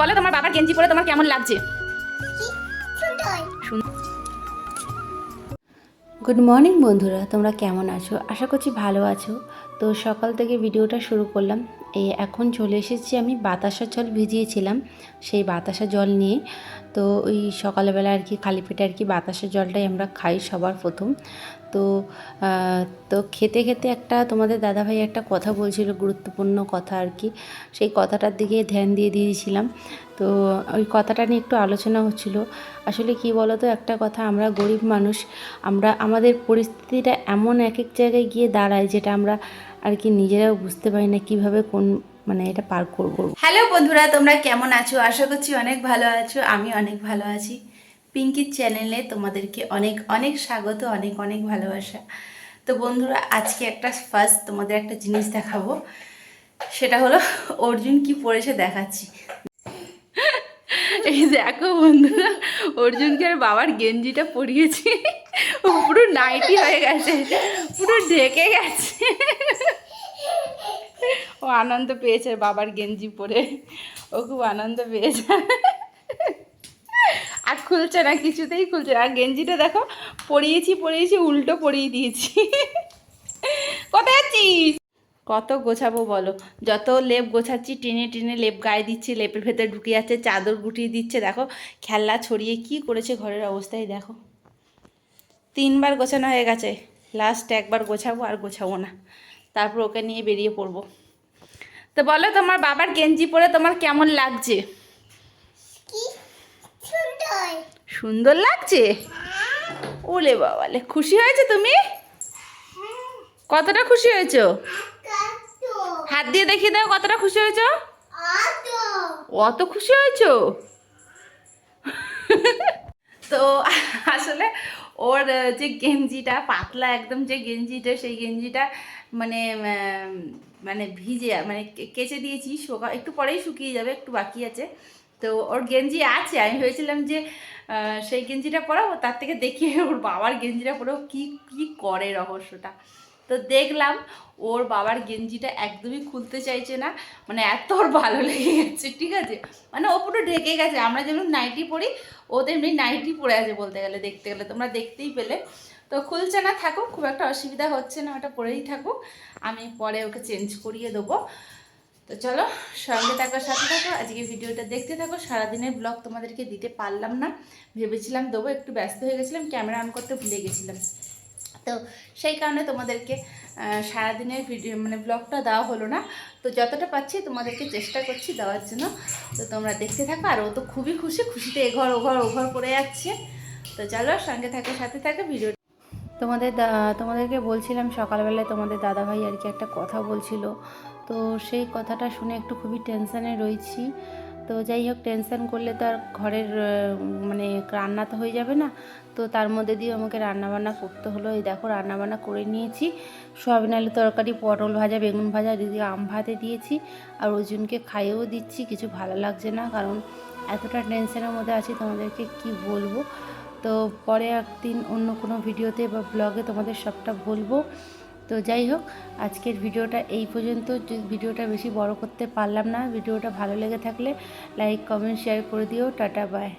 বলো তোমার বাবার গেঞ্জি পরে তোমার কেমন লাগছে? গুড মর্নিং বন্ধুরা তোমরা কেমন আছো? আশা করছি ভালো আছো। তো সকাল থেকে ভিডিওটা শুরু করলাম। এই এখন চলে এসেছি আমি বাতাসা জল ভিজিয়েছিলাম, সেই বাতাসা জল নিয়ে। তো ওই সকালবেলা আর কি খালি পেটে আর কি বাতাসা জলটাই আমরা খাই সবার প্রথম। তো তো খেতে খেতে একটা তোমাদের দাদাভাই একটা কথা বলছিল, গুরুত্বপূর্ণ কথা আর কি। সেই কথাটার দিকে ধ্যান দিয়ে দিয়েছিলাম। তো ওই কথাটা নিয়ে একটু আলোচনা হচ্ছিল। আসলে কি বলো তো একটা কথা, আমরা গরিব মানুষ, আমরা, আমাদের পরিস্থিতিটা এমন এক এক জায়গায় গিয়ে দাঁড়ায়, যেটা আমরা আর কি নিজেরাও বুঝতে পারি না কীভাবে কোন মানে এটা পার করব। হ্যালো বন্ধুরা তোমরা কেমন আছো? আশা করছি অনেক ভালো আছো আমি অনেক ভালো আছি। পিঙ্কির চ্যানেলে তোমাদেরকে অনেক অনেক স্বাগত অনেক অনেক ভালোবাসা। তো বন্ধুরা আজকে একটা ফার্স্ট তোমাদের একটা জিনিস দেখাবো। সেটা হলো অর্জুন কি পড়েছে দেখাচ্ছি। এই দেখো বন্ধুরা অর্জুনকে আর বাবার গেঞ্জিটা পরিয়েছি। পুরো নাইটি হয়ে গেছে পুরো ঢেকে গেছে। ও আনন্দ পেয়েছে বাবার গেঞ্জি পরে। ও খুব আনন্দ পেয়েছে। আর খুলছে না, কিছুতেই খুলছে না। আর গেঞ্জিটা দেখো, পরিয়েছি পরিয়েছি, উল্টো পরিয়ে দিয়েছি। কোথায় যাচ্ছিস? কত গোছাবো বলো। যত লেপ গোছাচ্ছি, টেনে টেনে লেপ গায়ে দিচ্ছি, লেপের ভেতরে ঢুকে যাচ্ছে, চাদর গুটিয়ে দিচ্ছে। দেখো, খেলনা ছড়িয়ে কি করেছে ঘরের অবস্থায় দেখো। তিনবার গোছানো হয়ে গেছে। লাস্ট একবার গোছাবো আর গোছাবো না। তারপর ওকে নিয়ে বেরিয়ে পড়ব। তো বলো তোমার বাবার গেঞ্জি পরে তোমার কেমন লাগছে? সুন্দর। লাগছে? ওলে বাবালে খুশি হয়েছে তুমি? কতটা খুশি হয়েছো? হাত দিয়ে দেখিয়ে দাও কতটা খুশি হয়েছো? অত খুশি হয়েছো? তো আসলে ওর যে গেঞ্জিটা, পাতলা একদম যে গেঞ্জিটা, সেই গেঞ্জিটা মানে মানে ভিজে মানে কেচে দিয়েছি, শোকা, একটু পরেই শুকিয়ে যাবে, একটু বাকি আছে। তো ওর গেঞ্জি আছে, আমি ভেবেছিলাম যে সেই গেঞ্জিটা পরাবো, তার থেকে দেখি ওর বাবার গেঞ্জিটা পরেও কি কি করে রহস্যটা। তো দেখলাম ওর বাবার গেঞ্জিটা একদমই খুলতে চাইছে না। মানে এত ওর ভালো লেগে গেছে, ঠিক আছে? মানে ও পুরো ঢেকে গেছে। আমরা যেমন নাইটি পরি, ও তেমনি নাইটি পরে আছে বলতে গেলে, দেখতে গেলে। তোমরা দেখতেই পেলে। তো খুলছে না, থাকুক, খুব একটা অসুবিধা হচ্ছে না, ওটা পরেই থাকুক। আমি পরে ওকে চেঞ্জ করিয়ে দেবো। তো চলো, সঙ্গে থাকো, সাথে থাকো। আজকে ভিডিওটা দেখতে থাকো। সারাদিনের ব্লগ তোমাদেরকে দিতে পারলাম না। ভেবেছিলাম দেবো, একটু ব্যস্ত হয়ে গেছিলাম ক্যামেরা অন করতে ভুলে গেছিলাম। তো সেই কারণে তোমাদেরকে সারাদিনের ভিডিও মানে ব্লগটা দেওয়া হলো না। তো যতটা পাচ্ছি তোমাদেরকে চেষ্টা করছি দেওয়ার জন্য। তো তোমরা দেখতে থাকো, আর ও তো খুবই খুশি, খুশিতে এঘর ওঘর ওঘর করে যাচ্ছে। তো চলো সঙ্গে থাকো, সাথে থাকো ভিডিও তোমাদের তোমাদেরকে বলছিলাম সকালবেলায় তোমাদের দাদাভাই আর কি একটা কথা বলছিল। তো সেই কথাটা শুনে একটু খুবই টেনশানে রয়েছি। তো যাই হোক টেনশান করলে তো আর ঘরের মানে রান্না তো হয়ে যাবে না। তো তার মধ্যে দিয়ে আমাকে রান্নাবান্না করতে হলো। এই দেখো, রান্নাবান্না করে নিয়েছি। সয়াবিন আলু তরকারি, পটল ভাজা, বেগুন ভাজা দিদি আম ভাতে দিয়েছি। আর অর্জুনকে খাইয়েও দিচ্ছি, কিছু ভালো লাগছে না, কারণ এতটা টেনশনের মধ্যে আছি তোমাদেরকে কি বলব। তো পরে একদিন অন্য কোনো ভিডিওতে বা ব্লগে তোমাদের সবটা বলব। তো যাই হোক, আজকের ভিডিওটা এই পর্যন্ত। ভিডিওটা বেশি বড় করতে পারলাম না, ভিডিওটা ভালো লেগে থাকলে লাইক কমেন্ট শেয়ার করে দিও। Tata bye